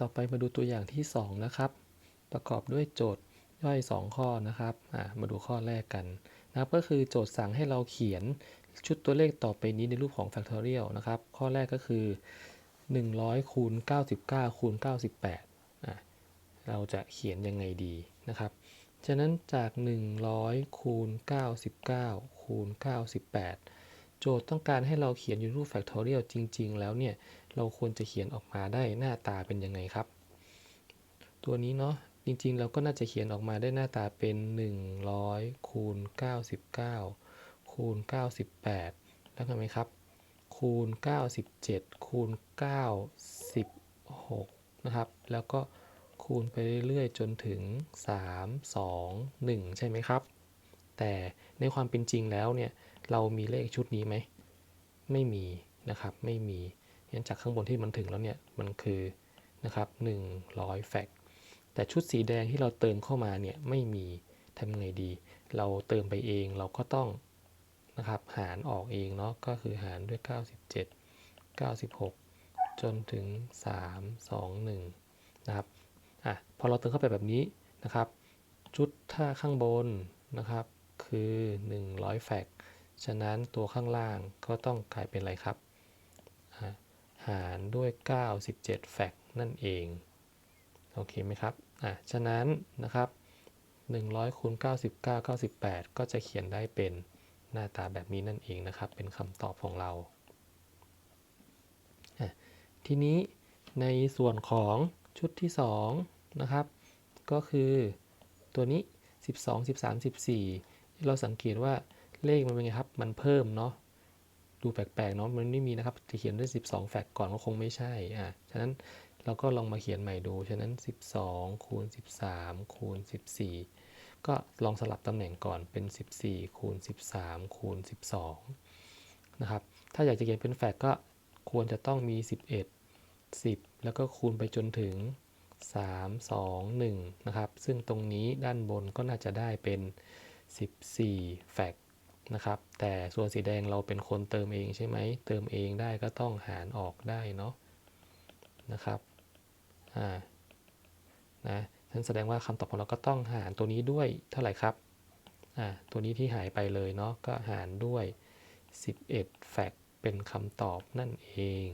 ต่อไปมาดูตัวอย่างที่ 2 นะครับ ประกอบด้วยโจทย์ย่อย 2 ข้อนะครับมาดูข้อแรกกันนะครับก็คือโจทย์สั่งให้เราเขียนชุดตัวเลขต่อไปนี้ในรูปของ factorial นะครับ ข้อแรกก็คือ 100คูณ99คูณ98 เราจะเขียนยังไงดีนะครับ ฉะนั้นจาก 100คูณ99คูณ98 โจทย์ต้องการให้เราเขียนอยู่รูป factorial จริง ๆ แล้วเนี่ย เราควรจะเขียนออกมาได้หน้าตาเป็นยังไงครับ ตัวนี้เนาะจริง ๆ เราก็น่าจะเขียนออกมาได้หน้าตาเป็น 100คูณ99คูณ98 แล้วทำไหมครับ คูณ 97 คูณ 96 นะครับ แล้วก็คูณไปเรื่อยๆ จนถึง 3 2 1 ใช่ไหมครับ แต่ในความเป็นจริงแล้วเนี่ยเรามีเลขชุดนี้ไหม ไม่มีนะครับ ไม่มีงั้นจากข้างบนที่มันถึงแล้วเนี่ยมันคือนะครับ100แฟกต์แต่ชุดสีแดงที่เราเติมเข้ามาเนี่ยไม่มีทำไงดี เราเติมไปเองเราก็ต้องนะครับหารออกเองเนาะก็คือหารด้วย 97 96 จนถึง 3 2 1นะครับอะพอเราเติมเข้าไปแบบนี้นะครับ ชุดท่าข้างบนนะครับ คือ 100 แฟกฉะนั้นตัวข้างล่างก็ต้องกลายเป็นอะไรครับ หารด้วย 97 แฟกนั่นเอง โอเคไหมครับ อะ ฉะนั้นนะครับ 100คูณ99 98 ก็จะเขียนได้เป็นหน้าตาแบบนี้นั่นเองนะครับ เป็นคำตอบของเรา ทีนี้ในส่วนของชุดที่ 2 นะครับ ก็คือตัวนี้ 12 13 14 เราสังเกตว่าเลขมันเป็นไงครับ มันเพิ่มเนาะ ดูแปลกๆเนาะ มันไม่มีนะครับ จะเขียนด้วย 12 แฟกก่อนก็คงไม่ใช่ อะ ฉะนั้นเราก็ลองมาเขียนใหม่ดู ฉะนั้น 12 คูณ 13 คูณ 14 ก็ลองสลับตำแหน่งก่อนเป็น 14 คูณ 13 คูณ 12 นะครับ ถ้าอยากจะเขียนเป็นแฟกก็ควรจะต้องมี 11 10 แล้วก็คูณไปจนถึง 3 2 1 นะครับ ซึ่งตรงนี้ด้านบนก็น่าจะได้เป็น 14 แฟกต์นะครับ แต่ส่วนสีแดงเราเป็นคนเติมเองใช่ไหม เติมเองได้ก็ต้องหารออกได้เนาะนะครับ อ่า นะนั่นแสดงว่าคำตอบของเราก็ต้องหารตัวนี้ด้วยเท่าไหร่ครับ อ่า ตัวนี้ที่หายไปเลยเนาะ ก็หารด้วย 11 แฟกต์เป็นคำตอบนั่นเอง